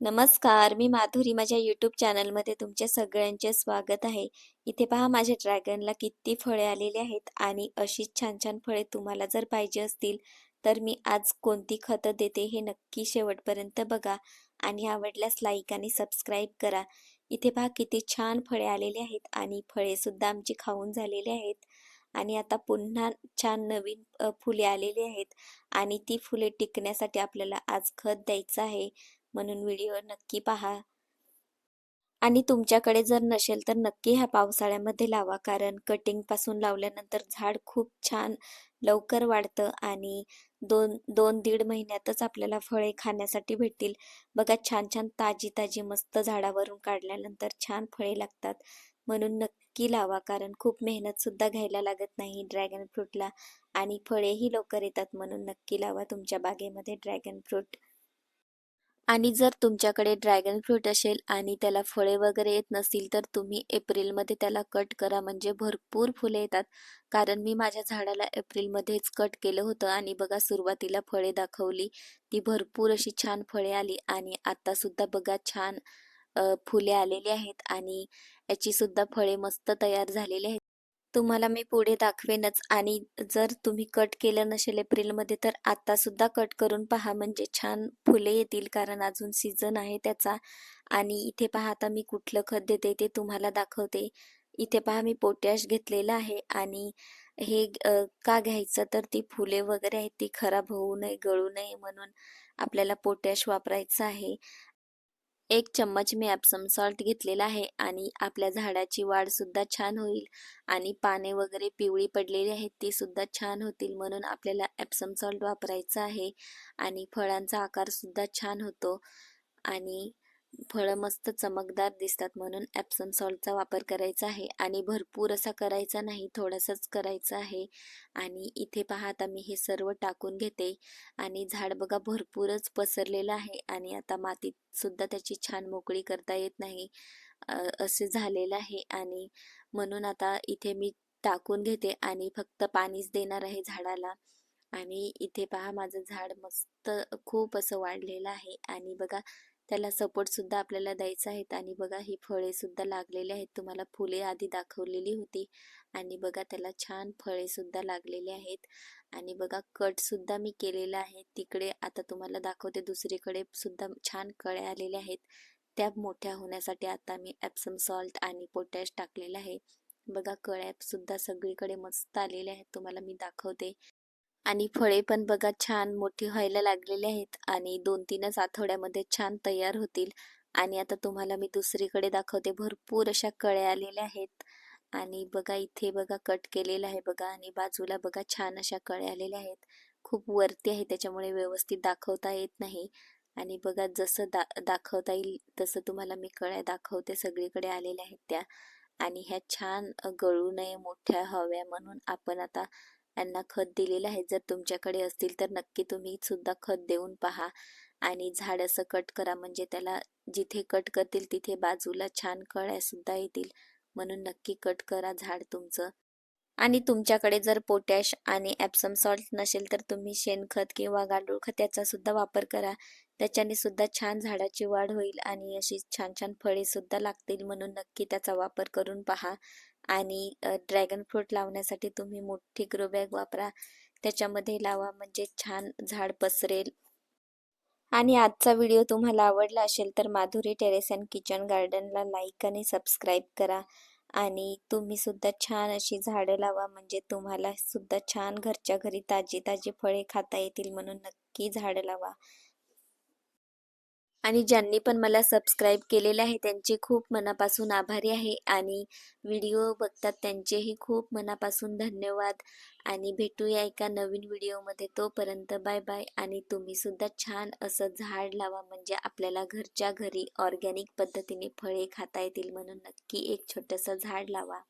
नमस्कार मी माधुरी माझ्या यूट्यूब चॅनलमध्ये तुमच्या सगळ्यांचे स्वागत आहे. इथे पहा माझ्या ड्रॅगनला किती फळे आलेली आहेत आणि अशीच छान छान फळे तुम्हाला जर पाहिजे असतील तर मी आज कोणती खतं देते हे नक्की शेवटपर्यंत बघा आणि आवडल्यास लाईक आणि सबस्क्राईब करा. इथे पहा किती छान फळे आलेली आहेत आणि फळेसुद्धा आमची खाऊन झालेली आहेत. आणि आता पुन्हा छान नवीन फुले आलेली आहेत आणि ती फुले टिकण्यासाठी आपल्याला आज खत द्यायचं आहे. म्हणून व्हिडिओ नक्की पहा. आणि तुमच्याकडे जर नसेल तर नक्की ह्या पावसाळ्यामध्ये लावा कारण कटिंगपासून लावल्यानंतर झाड खूप छान लवकर वाढतं आणि दोन दोन दीड महिन्यातच आपल्याला फळे खाण्यासाठी भेटतील. बघा छान छान ताजी ताजी मस्त झाडावरून काढल्यानंतर छान फळे लागतात. म्हणून नक्की लावा कारण खूप मेहनत सुद्धा घ्यायला लागत नाही ड्रॅगन फ्रूटला आणि फळेही लवकर येतात म्हणून नक्की लावा तुमच्या बागेमध्ये ड्रॅगन फ्रूट आणि जर तुमच्याकडे ड्रॅगन फ्रूट असेल आणि त्याला फळे वगैरे येत नसतील तर तुम्ही एप्रिलमध्ये त्याला कट करा. म्हणजे भरपूर फुले येतात. कारण मी माझ्या झाडाला एप्रिलमध्येच कट केलं होतं आणि बघा सुरुवातीला फळे दाखवली. ती भरपूर अशी छान फळे आली आणि आत्तासुद्धा बघा छान फुले आलेली आहेत आणि याची सुद्धा फळे मस्त तयार झालेली आहेत. तुम्हाला मी पुढे दाखवेनच. आणि जर तुम्ही कट केलं नसेल एप्रिलमध्ये तर आता सुद्धा कट करून पहा. म्हणजे छान फुले येतील कारण अजून सीझन आहे त्याचा. आणि इथे पहा आता मी कुठलं खत देते ते तुम्हाला दाखवते. इथे पहा मी पोटॅश घेतलेलं आहे. आणि हे का घ्यायचं तर ती फुले वगैरे आहेत ती खराब होऊ नये गळू नये म्हणून आपल्याला पोटॅश वापरायचं आहे. एक चम्मच मी ॲप्सम सॉल्ट घेतलेला आहे आणि आपल्या झाडाची वाढसुद्धा छान होईल आणि पाने वगैरे पिवळी पडलेली आहेत ती सुद्धा छान होतील म्हणून आपल्याला ॲप्सम सॉल्ट वापरायचं आहे आणि फळांचा आकारसुद्धा छान होतो आणि फळं मस्त चमकदार दिसतात म्हणून ॲप्सम सॉल्टचा वापर करायचा आहे. आणि भरपूर असा करायचा नाही थोडासाच करायचा आहे. आणि इथे पहा आता मी हे सर्व टाकून घेते. आणि झाड बघा भरपूरच पसरलेलं आहे. आणि आता मातीत सुद्धा त्याची छान मोकळी करता येत नाही. असे झालेलं आहे. आणि म्हणून आता इथे मी टाकून घेते. आणि फक्त पाणीच देणार आहे झाडाला. आणि इथे पहा माझं झाड मस्त खूप असं वाढलेलं आहे. आणि बघा त्याला सपोर्ट सुद्धा आपल्याला द्यायचा आहेत. आणि बघा ही फळे सुद्धा लागलेली आहेत. तुम्हाला फुले आधी दाखवलेली होती. आणि बघा त्याला छान फळे सुद्धा लागलेली आहेत. आणि बघा कट सुद्धा मी केलेला आहे. तिकडे आता तुम्हाला दाखवते दुसरीकडे सुद्धा छान कळ्या आलेल्या आहेत. त्या मोठ्या होण्यासाठी आता मी ॲप्सम सॉल्ट आणि पोटॅश टाकलेलं आहे. बघा कळ्या सुद्धा सगळीकडे मस्त आलेले आहेत. तुम्हाला मी दाखवते. आणि फळे पण बघा छान मोठी व्हायला लागलेली आहेत आणि दोन तीनच आठवड्यामध्ये छान तयार होतील. आणि आता तुम्हाला मी दुसरीकडे दाखवते भरपूर अशा कळ्या आलेल्या आहेत. आणि बघा इथे बघा कट केलेलं आहे बघा आणि बाजूला बघा छान अशा कळ्या आलेल्या आहेत. खूप वरती आहे त्याच्यामुळे व्यवस्थित दाखवता येत नाही. आणि बघा जसं दा दाखवता येईल तसं तुम्हाला मी कळ्या दाखवते सगळीकडे आलेल्या आहेत त्या. आणि ह्या छान गळू नये मोठ्या हव्या म्हणून आपण आता यांना खत दिलेलं आहे. जर तुमच्याकडे असतील तर नक्की तुम्ही सुद्धा खत देऊन पहा आणि झाड असं कट करा. म्हणजे त्याला जिथे कट करतील तिथे बाजूला छान कळ्या सुद्धा येतील. म्हणून नक्की कट करा झाड तुमचं. आणि तुमच्याकडे जर पोटॅश आणि ॲप्सम सॉल्ट नसेल तर तुम्ही शेणखत किंवा गांडूळ खत याचा सुद्धा वापर करा. त्याच्याने सुद्धा छान झाडाची वाढ होईल आणि अशी छान छान फळे सुद्धा लागतील. म्हणून नक्की त्याचा वापर करून पहा. आणि ड्रॅगन फ्रूट लावण्यासाठी तुम्ही मोठी ग्रो बॅग वापरा. त्याच्यामध्ये लावा म्हणजे छान झाड पसरेल. आणि आजचा व्हिडिओ तुम्हाला आवडला असेल तर माधुरी टेरेस अँड किचन गार्डनला लाईक आणि सबस्क्राईब करा. आणि तुम्ही सुद्धा छान अशी झाडं लावा म्हणजे तुम्हाला सुद्धा छान घरच्या घरी ताजी ताजी फळे खाता येतील म्हणून नक्की झाडं लावा. आणि ज्यांनी पण मला सबस्क्राईब केलेले आहे त्यांचे खूप मनापासून आभारी आहे. आणि व्हिडिओ बघतात त्यांचेही खूप मनापासून धन्यवाद. आणि भेटूया एका नवीन व्हिडिओमध्ये तोपर्यंत बाय बाय आणि तुम्ही सुद्धा छान असं झाड लावा म्हणजे आपल्याला घरच्या घरी ऑर्गॅनिक पद्धतीने फळे खाता येतील म्हणून नक्की एक छोटंसं झाड लावा.